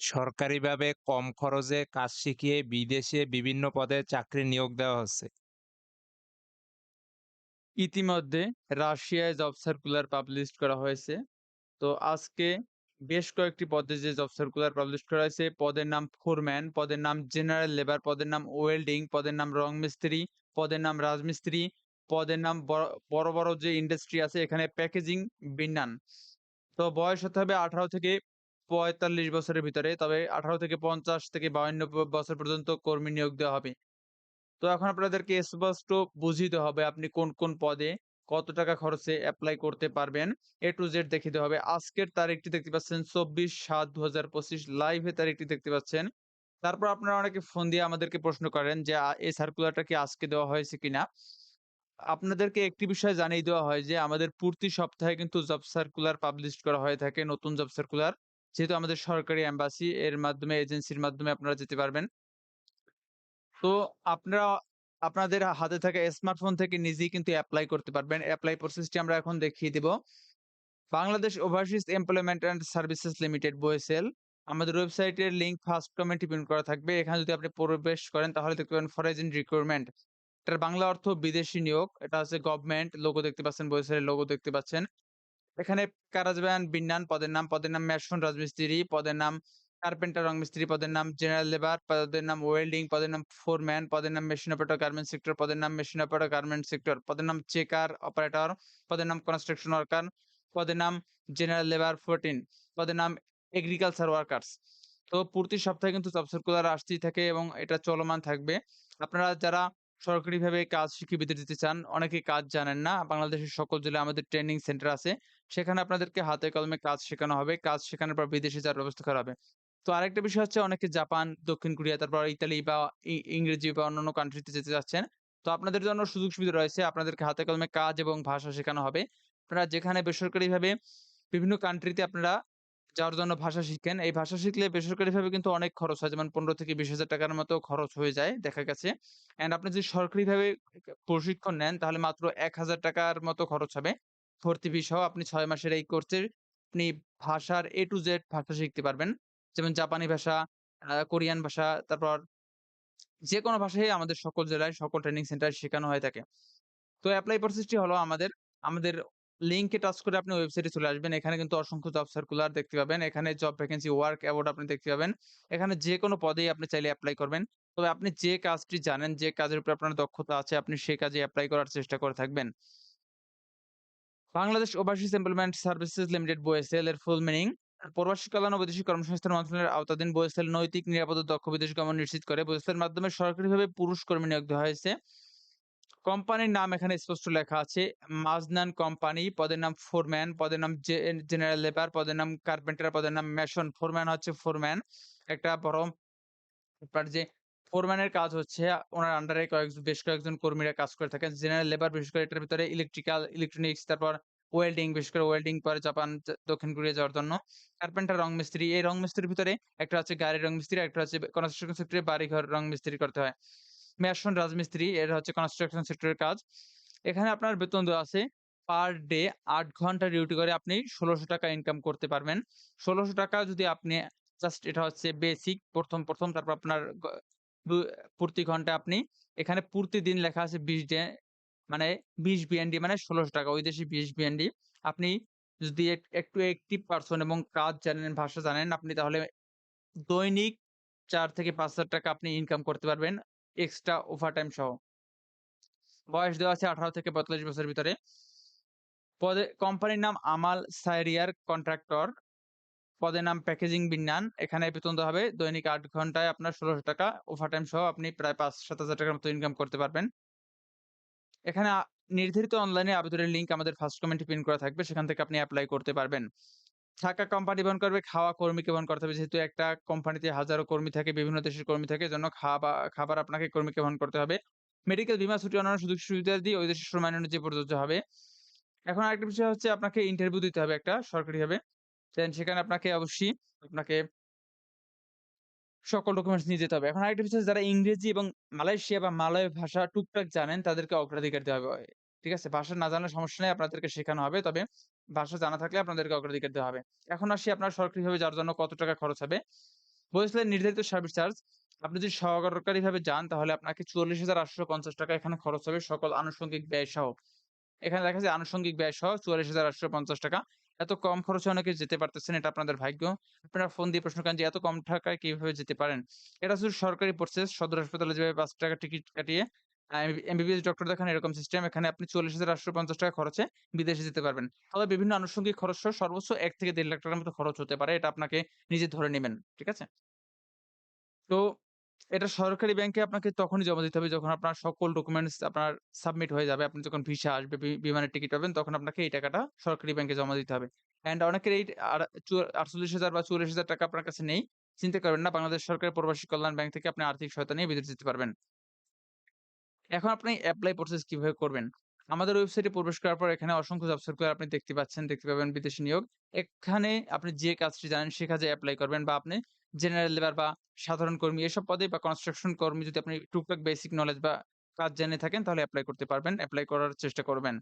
সরকারিভাবে কম খরচে কাজ শিখিয়ে বিদেশে বিভিন্ন পদে চাকরি নিয়োগ দেওয়া হচ্ছে। ইতিমধ্যে রাশিয়ায় জব সার্কুলার পাবলিশ করা হয়েছে। তো আজকে বেশ কয়েকটি পদে যে জব সার্কুলার পাবলিশ করা হয়েছে, পদের নাম ফোরম্যান, পদের নাম জেনারেল লেবার, পদের নাম ওয়েল্ডিং, পদের নাম রং মিস্ত্রি, পদের নাম রাজমিস্ত্রি, পদের নাম বড়, বড়, যে ইন্ডাস্ট্রি আছে এখানে প্যাকেজিং বিন্যান। তো বয়স হতে হবে 18 থেকে 45 বছরের ভিতরে। তবে 18 থেকে 50 থেকে 52 ব বছর পর্যন্ত কর্মী নিয়োগ দেওয়া হবে। তো এখন আপনাদেরকে স্পষ্ট দেওয়া হবে আপনি কোন, কোন পদে কত টাকা খরচে এপ্লাই করতে পারবেন। To Z দেখিয়ে দেওয়া হবে। আজকের তারিখটি দেখতে পাচ্ছেন 24/7/2025 লাইভে তারিখটি দেখতে পাচ্ছেন। তারপর আপনারা অনেকে ফোন দিয়ে আমাদেরকে প্রশ্ন করেন যে এই সার্কুলারটা কি আজকে দেওয়া হয়েছে কিনা? আপনাদেরকে একটি বিষয় জানিয়ে দেওয়া হয় যে আমাদের প্রতি সপ্তাহে কিন্তু জব সার্কুলার পাবলিশ করা হয়ে থাকে, নতুন জব সার্কুলার। যেহেতু আমাদের সরকারি এম্বাসি এর মাধ্যমে এজেন্সির মাধ্যমে আপনারা যেতে পারবেন। তো আপনারা আপনাদের হাতে থাকা স্মার্টফোন থেকে নিজেই কিন্তু এপ্লাই করতে পারবেন। এপ্লাই প্রসেসটি আমরা এখন দেখিয়ে দিব। Bangladesh overseas employment and services limited BOSL আমাদের ওয়েবসাইটের লিঙ্ক ফার্স্ট কমেন্টে পিন করা থাকবে। এখানে যদি আপনি প্রবেশ করেন তাহলে দেখতে পাবেন ফরেন রিক্রুটমেন্ট। এটার বাংলা অর্থ বিদেশি নিয়োগ। এটা হচ্ছে গভর্নমেন্ট লোগো দেখতে পাচ্ছেন, এর লোগো দেখতে পাচ্ছেন। এখানে কারাজবান বিন্যান পদের নাম, পদের নাম মেশন রাজমিস্ত্রি, পদের নাম কার্পেন্টার রং মিস্ত্রি, পদের নাম জেনারেল লেবার, পদের নাম ওয়েল্ডিং, পদের নাম ফোরম্যান, পদের নাম মেশিন অপারেটর গার্মেন্টস সেক্টর, পদের নাম মেশিন অপারেটর গার্মেন্টস সেক্টর, পদের নাম চেকার অপারেটর, পদের নাম কনস্ট্রাকশন ওয়ার্কার, পদের নাম জেনারেল লেবার 14, পদের নাম এগ্রিকালচার ওয়ার্কার্স। তো প্রতি সপ্তাহে কিন্তু জব সার্কুলার আসতেই থাকে এবং এটা চলমান থাকবে। আপনারা যারা সরকারিভাবে কাজ বিদেশ যেতে চান, অনেকেই কাজ জানেন না। বাংলাদেশের সকল জেলায় আমাদের ট্রেনিং সেন্টার আছে। সেখানে আপনাদেরকে হাতে কলমে কাজ শেখানো হবে। কাজ শেখানোর পর বিদেশে যাওয়ার ব্যবস্থা করা হবে। তো আরেকটা বিষয় হচ্ছে অনেকে জাপান, দক্ষিণ কোরিয়া, তারপর ইতালি বা ইংরেজি বা অন্যান্য কান্ট্রিতে যেতে চাচ্ছেন। তো আপনাদের জন্য সুযোগ সুবিধা রয়েছে। আপনাদেরকে হাতে কলমে কাজ এবং ভাষা শেখানো হবে। আপনারা যেখানে বেসরকারিভাবে বিভিন্ন কান্ট্রিতে আপনারা যাওয়ার জন্য ভাষা শিখেন। এই ভাষা শিখলে বেসরকারিভাবে কিন্তু অনেক খরচ হয়। যেমন 15 থেকে 20,000 টাকার মতো খরচ হয়ে যায় দেখা গেছে। অ্যান্ড আপনি যদি সরকারিভাবে প্রশিক্ষণ নেন তাহলে মাত্র 1,000 টাকার মতো খরচ হবে। ভর্তি ফি সহ আপনি 6 মাসের এই কোর্সে আপনি ভাষার A to Z ভাষা শিখতে পারবেন। যেমন জাপানি ভাষা, কোরিয়ান ভাষা, তারপর যেকোনো ভাষাই আমাদের সকল জেলায় সকল ট্রেনিং সেন্টারে শেখানো হয়ে থাকে। তো এপ্লাই প্রসেসটি হলো আমাদের, আমাদের লিংকে টাচ করে আপনি ওয়েবসাইটে চলে আসবেন। এখানে কিন্তু অসংখ্য জব সার্কুলার দেখতে পাবেন। এখানে জব ভ্যাকেন্সি ওয়ার্ক অ্যাওয়ার্ড আপনি দেখতে পাবেন। এখানে যেকোনো পদেই আপনি চাইলে এপ্লাই করবেন। তবে আপনি যে কাজটি জানেন, যে কাজের উপরে আপনার দক্ষতা আছে আপনি সেই কাজে এপ্লাই করার চেষ্টা করে থাকবেন। Bangladesh overseas employment services limited BOSL এর ফুল মিনিং প্রবাসী কল্যাণ ও বৈদেশিক কর্মসংস্থান মন্ত্রণালয়ের আওতাধীন BOSL নৈতিক, নিরাপদ দক্ষ বিদেশ গমন নিশ্চিত করে। এর মাধ্যমে সরকারিভাবে পুরুষ কর্মী নিয়োগ দেওয়া হয়েছে। কোম্পানির নাম এখানে স্পষ্ট লেখা আছে। মাজনান কোম্পানি, পদের নাম ফোরম্যান, পদের নাম জেনারেল লেবার, পদের নাম কার্পেন্টার, পদের নাম মেশন। ফোরম্যান হচ্ছে ফোরম্যান। একটা বড় যে ফোরম্যানের কাজ হচ্ছে ওনার আন্ডারে কয়েক বেশ কয়েকজন কর্মীরা কাজ করে থাকেন। জেনারেল লেবার বিশেষ করে এটার ভিতরে ইলেকট্রিক্যাল, ইলেকট্রনিক্স তারপর ওয়েল্ডিং বিশেষ করে ওয়েল্ডিং করে জাপান, দক্ষিণ কোরিয়া যাওয়ার জন্য। কার্পেন্টার রং মিস্ত্রি। এই রং মিস্ত্রির ভিতরে একটা হচ্ছে গাড়ির রং মিস্ত্রি, একটা হচ্ছে কনস্ট্রাকশন সেক্টরে বাড়িঘর রং মিস্ত্রি করতে হয়। মেশন রাজমিস্ত্রি এর হচ্ছে কনস্ট্রাকশন সেক্টরের কাজ। এখানে আপনার বেতন দেওয়া আছে পার ডে আট ঘণ্টা ডিউটি করে আপনি ৳১৬০০ ইনকাম করতে পারবেন। ৳১৬০০ যদি আপনি জাস্ট এটা হচ্ছে বেসিক ১ম, ১ম তারপর আপনার প্রতি ঘন্টায় আপনি এখানে প্রতিদিন লেখা আছে ২০ ডে মানে ২০ BND মানে ৳১৬০০ ওই দেশে ২০ BND আপনি যদি একটু অ্যাক্টিভ পারসন এবং কাজ জানেন, ভাষা জানেন আপনি তাহলে দৈনিক চার থেকে ৳৫,০০০ আপনি ইনকাম করতে পারবেন এক্সট্রা ওভারটাইম সহ। বয়স দেওয়া আছে 18 থেকে 45 বছরের ভিতরে। পদে কোম্পানির নাম আমাল সাইরিয়ার কন্ট্রাক্টর। পদের নাম প্যাকেজিং বিন্যান। এখানে বেতন হবে দৈনিক আট ঘন্টায় আপনার ৳১৬০০ ওভারটাইম সহ আপনি প্রায় ৫-৭,০০০ টাকার মতো ইনকাম করতে পারবেন। এখানে নির্ধারিত অনলাইনে আবেদনের লিঙ্ক আমাদের ফার্স্ট কমেন্টে পিন করা থাকবে। সেখান থেকে আপনি অ্যাপ্লাই করতে পারবেন। থাকা কোম্পানি বহন করবে, খাওয়া কর্মীকে বহন করতে হবে। যেহেতু একটা কোম্পানিতে হাজারো কর্মী থাকে, বিভিন্ন দেশের কর্মী থাকে এজন্য খাবা খাবার আপনাকে কর্মীকে বহন করতে হবে। মেডিকেল বীমা ছুটি অন্যান্য সুযোগ সুবিধাদি ওই দেশের সময় অনুযায়ী প্রযোজ্য হবে। এখন আরেকটা বিষয় হচ্ছে আপনাকে ইন্টারভিউ দিতে হবে একটা সরকারিভাবে। দেন সেখানে আপনাকে অবশ্যই আপনাকে সকল ডকুমেন্টস নিয়ে যেতে হবে। এখন আরেকটা বিষয় যারা ইংরেজি এবং মালয়েশিয়া বা মালয় ভাষা টুকটাক জানেন তাদেরকে অগ্রাধিকার দেওয়া হবে। ঠিক আছে? ভাষা না জানলে সমস্যা নেই আপনাদেরকে শেখানো হবে। তবে ভাষা জানা থাকলে আপনাদেরকে অগ্রাধিকার দেওয়া হবে। এখন আসি আপনার সরকারিভাবে যাওয়ার জন্য কত টাকা খরচ হবে। বলেছিলেন নির্ধারিত সার্ভিস চার্জ আপনি যদি সরকারিভাবে যান তাহলে আপনাকে ৪৪,৮৫০ টাকা এখানে খরচ হবে সকল আনুষঙ্গিক ব্যয় সহ। এখানে দেখা যায় আনুষঙ্গিক ব্যয় সহ ৪৪,৮৫০ টাকা। এত কম খরচে অনেকে যেতে পারতেছেন এটা আপনাদের ভাগ্য। আপনারা ফোন দিয়ে প্রশ্ন করেন যে এত কম টাকায় কীভাবে যেতে পারেন? এটা শুধু সরকারি প্রসেস সদর হাসপাতালে যেভাবে ৳৫ টিকিট কাটিয়ে এমবিবিএস ডক্টর দেখান এরকম সিস্টেম। এখানে আপনি ৪০,৮৫০ টাকা খরচে বিদেশে যেতে পারবেন। তবে বিভিন্ন আনুষঙ্গিক খরচ সহ সর্বোচ্চ ১ থেকে ১.৫ লাখ টাকার মতো খরচ হতে পারে। এটা আপনাকে নিজে ধরে নিবেন। ঠিক আছে? তো এটা সরকারি ব্যাংকে আপনাকে তখনই জমা দিতে হবে যখন আপনার সকল ডকুমেন্টস আপনার সাবমিট হয়ে যাবে। আপনি যখন ভিসা আসবে, বিমানের টিকিট পাবেন তখন আপনাকে এই টাকাটা সরকারি ব্যাংকে জমা দিতে হবে। অ্যান্ড অনেকের এই চু ৪৮,০০০ বা ৪৪,০০০ টাকা আপনার কাছে নেই। চিন্তা করবেন না। বাংলাদেশ সরকারের প্রবাসী কল্যাণ ব্যাংক থেকে আপনি আর্থিক সহায়তা নিয়ে বিদেশ যেতে পারবেন। এখন আপনি অ্যাপ্লাই প্রসেস কীভাবে করবেন? আমাদের ওয়েবসাইটে প্রবেশ করার পর এখানে অসংখ্য জব সার্কুলার আপনি দেখতে পাচ্ছেন, দেখতে পাবেন বিদেশি নিয়োগ। এখানে আপনি যে কাজটি জানেন সে কাজে অ্যাপ্লাই করবেন বা আপনি জেনারেল লেবার বা সাধারণ কর্মী এসব পদে বা কনস্ট্রাকশন কর্মী যদি আপনি টুকটাক বেসিক নলেজ বা কাজ জেনে থাকেন তাহলে অ্যাপ্লাই করতে পারবেন। অ্যাপ্লাই করার চেষ্টা করবেন।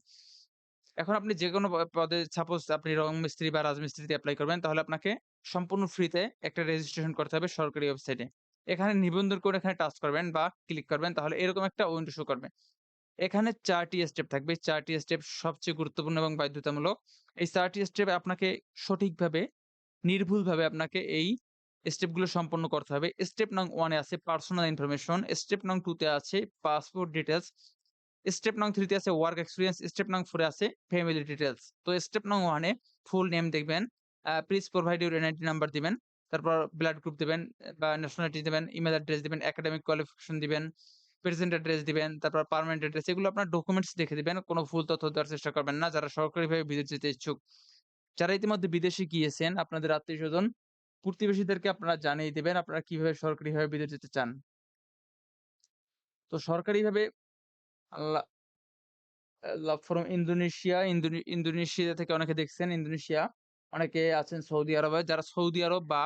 এখন আপনি যেকোনো প পদে সাপোজ আপনি রং মিস্ত্রি বা রাজমিস্ত্রিতে অ্যাপ্লাই করবেন তাহলে আপনাকে সম্পূর্ণ ফ্রিতে একটা রেজিস্ট্রেশন করতে হবে সরকারি ওয়েবসাইটে। এখানে নিবন্ধন করে এখানে টাচ করবেন বা ক্লিক করবেন তাহলে এরকম একটা উইন্ডো শো করবে। এখানে ৪ টি স্টেপ থাকবে। ৪ টি স্টেপ সবচেয়ে গুরুত্বপূর্ণ এবং বাধ্যতামূলক। এই ৪ টি স্টেপ আপনাকে সঠিকভাবে নির্ভুলভাবে আপনাকে এই স্টেপগুলো সম্পন্ন করতে হবে। স্টেপ নং ওয়ানে আছে পার্সোনাল ইনফরমেশন, স্টেপ নং 2 তে আছে পাসপোর্ট ডিটেলস স্টেপ নং 3 তে আছে ওয়ার্ক এক্সপিরিয়েন্স স্টেপ নং 4 এ আছে ফ্যামিলি ডিটেলস তো স্টেপ নং ওয়ানে ফুল নেম দেখবেন, please provide your NID number দিবেন। তারপর ব্লাড গ্রুপ দিবেন বা ন্যাশনালিটি দিবেন, ইমেইল অ্যাড্রেস দিবেন, একাডেমিক কোয়ালিফিকেশন দিবেন, প্রেজেন্ট অ্যাড্রেস দিবেন, তারপর পার্মানেন্ট অ্যাড্রেস এগুলো আপনার ডকুমেন্টস দেখে দিবেন। কোনো ভুল তথ্য দেওয়ার চেষ্টা করবেন না যারা সরকারিভাবে বিদেশ যেতে ইচ্ছুক। যারা ইতিমধ্যে বিদেশে গিয়েছেন আপনাদের আত্মীয়স্বজন, প্রতিবেশীদেরকে আপনারা জানিয়ে দিবেন আপনারা কীভাবে সরকারিভাবে বিদেশ যেতে চান। তো সরকারিভাবে আল্লা লাভ ফ্রম ইন্দোনেশিয়া, ইন্দোনে ইন্দোনেশিয়া থেকে অনেকে দেখছেন ইন্দোনেশিয়া। অনেকে আছেন সৌদি আরবে। যারা সৌদি আরব বা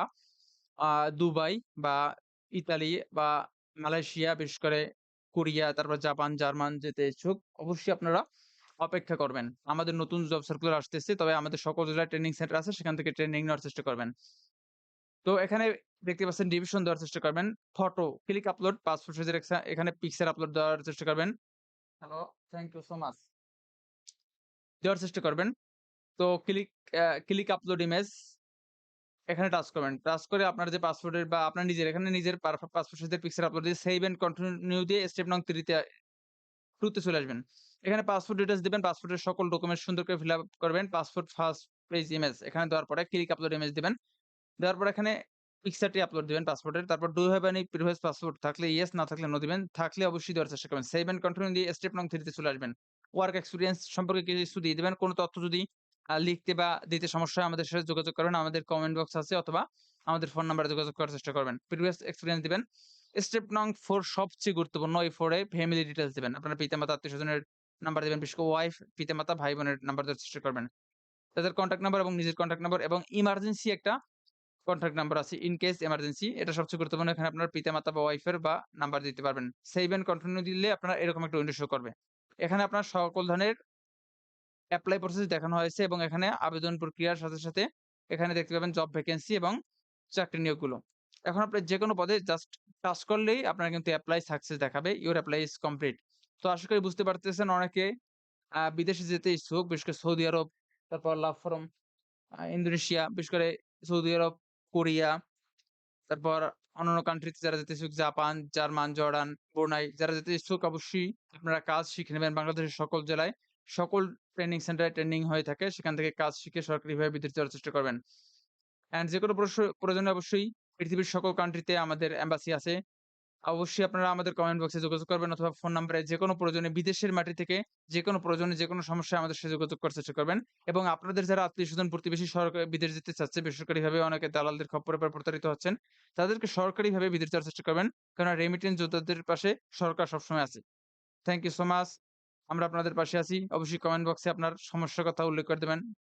দুবাই বা ইতালি বা মালয়েশিয়া বিশেষ করে কোরিয়া, তারপর জাপান, জার্মান যেতে ইচ্ছুক অবশ্যই আপনারা অপেক্ষা করবেন। আমাদের নতুন জব সার্কুলার আসতেছে। তবে আমাদের সকল জেলায় ট্রেনিং সেন্টার আছে সেখান থেকে ট্রেনিং নেওয়ার চেষ্টা করবেন। তো এখানে দেখতে পাচ্ছেন ডিভিশন দেওয়ার চেষ্টা করবেন। ফটো, ক্লিক আপলোড, পাসপোর্ট সাইজের এখানে পিকচার আপলোড দেওয়ার চেষ্টা করবেন। Hello, thank you so much. দেওয়ার চেষ্টা করবেন। তো ক্লিক ক্লিক আপলোড ইমেজ এখানে টাচ করবেন। টাচ করে আপনার যে পাসপোর্টের বা আপনার নিজের, এখানে নিজের পার পাসপোর্ট সাইজের পিকচার আপলোড দিয়ে সেভ অ্যান্ড কন্টিনিউ দিয়ে স্টেপ নং 3 তে 2 তে চলে আসবেন। এখানে পাসপোর্ট ডিটেলস দিবেন। পাসপোর্টের সকল ডকুমেন্ট সুন্দর করে ফিল আপ করবেন। পাসপোর্ট ফার্স্ট পেজ ইমেজ এখানে দেওয়ার পরে ক্লিক আপলোড ইমেজ দিবেন। দেওয়ার পরে এখানে পিকচারটি আপলোড দিবেন পাসপোর্টের। তারপর do have any previous passport থাকলে ইয়েস না থাকলে নো দিবেন। থাকলে অবশ্যই দেওয়ার চেষ্টা করবেন। সেভ অ্যান্ড কন্টিনিউ দিয়ে স্টেপ নং 3 তে চলে আসবেন। ওয়ার্ক এক্সপিরিয়েন্স সম্পর্কে কিছু দিয়ে দিবেন। কোন তথ্য যদি লিখতে বা দিতে সমস্যা আমাদের সাথে যোগাযোগ করবেন। আমাদের কমেন্ট বক্স আছে অথবা আমাদের ফোন নাম্বারে যোগাযোগ করার চেষ্টা করবেন। প্রিভিয়াস এক্সপেরিয়েন্স দিবেন। স্টেপ নং 4 সবচেয়ে গুরুত্বপূর্ণ এই 4 এ ফ্যামিলি ডিটেইলস দিবেন। আপনার পিতামাতা, আত্মীয়স্বজনের নাম্বার দিবেন। বিশেষ করে ওয়াইফ, পিতামাতা, ভাই-বোনের নাম্বার দেওয়ার চেষ্টা করবেন। তাদের কনট্যাক্ট নাম্বার এবং নিজের কন্ট্যাক্ট নাম্বার এবং ইমার্জেন্সি একটা কনট্যাক্ট নাম্বার আছে ইন কেস এমার্জেন্সি এটা সবচেয়ে গুরুত্বপূর্ণ। এখানে আপনার পিতামাতা বা ওয়াইফের বা নাম্বার দিতে পারবেন। সেভ কন্টিনিউ দিলে আপনার এরকম একটা উইন্ডো শো করবে। এখানে আপনার সকল ধরনের এপ্লাই প্রসেস দেখানো হয়েছে এবং এখানে আবেদন প্রক্রিয়ার সাথে, সাথে এখানে দেখতে পাবেন জব ভ্যাকেন্সি এবং চাকরি নিয়োগগুলো। এখন আপনি যেকোনো পদে জাস্ট টাচ করলেই আপনার কিন্তু এপ্লাই সাকসেস দেখাবে। Your apply is complete. তো আশা করি বুঝতে পারতেছেন অনেকে বিদেশে যেতে ইচ্ছুক বিশেষ করে সৌদি আরব, তারপর লাভ ফ্রম আ ইন্দোনেশিয়া, বিশেষ করে সৌদি আরব, কোরিয়া, তারপর অন্যান্য কান্ট্রিতে যারা যেতে ইচ্ছুক জাপান, জার্মান, জর্ডান, ব্রুনাই যারা যেতে ইচ্ছুক অবশ্যই আপনারা কাজ শিখে নেবেন। বাংলাদেশের সকল জেলায় সকল ট্রেনিং সেন্টারে ট্রেনিং হয়ে থাকে। সেখান থেকে কাজ শিখে সরকারিভাবে বিদেশ যাওয়ার চেষ্টা করবেন। অ্যান্ড যেকোনো প্রস প্রয়োজনে অবশ্যই পৃথিবীর সকল কান্ট্রিতে আমাদের এম্বাসি আছে। অবশ্যই আপনারা আমাদের কমেন্ট বক্সে যোগাযোগ করবেন অথবা ফোন নাম্বারে যেকোনো প্রয়োজনে বিদেশের মাটি থেকে যেকোনো প্রয়োজনে যেকোনো সমস্যায় আমাদের সাথে যোগাযোগ করার চেষ্টা করবেন এবং আপনাদের যারা আত্মীয়স্বজন প্রতিবেশী সরকারি বিদেশ যেতে চাচ্ছে, বেসরকারিভাবে অনেকে দালালদের খপ্পরে পড়ে প্রতারিত হচ্ছেন। তাদেরকে সরকারিভাবে বিদেশ যাওয়ার চেষ্টা করবেন। কেননা রেমিটেন্স যোদ্ধাদের পাশে সরকার সবসময় আছে। Thank you so much. আমরা আপনাদের পাশে আছি। অবশ্যই কমেন্ট বক্সে আপনার সমস্যার কথা উল্লেখ করে দিবেন।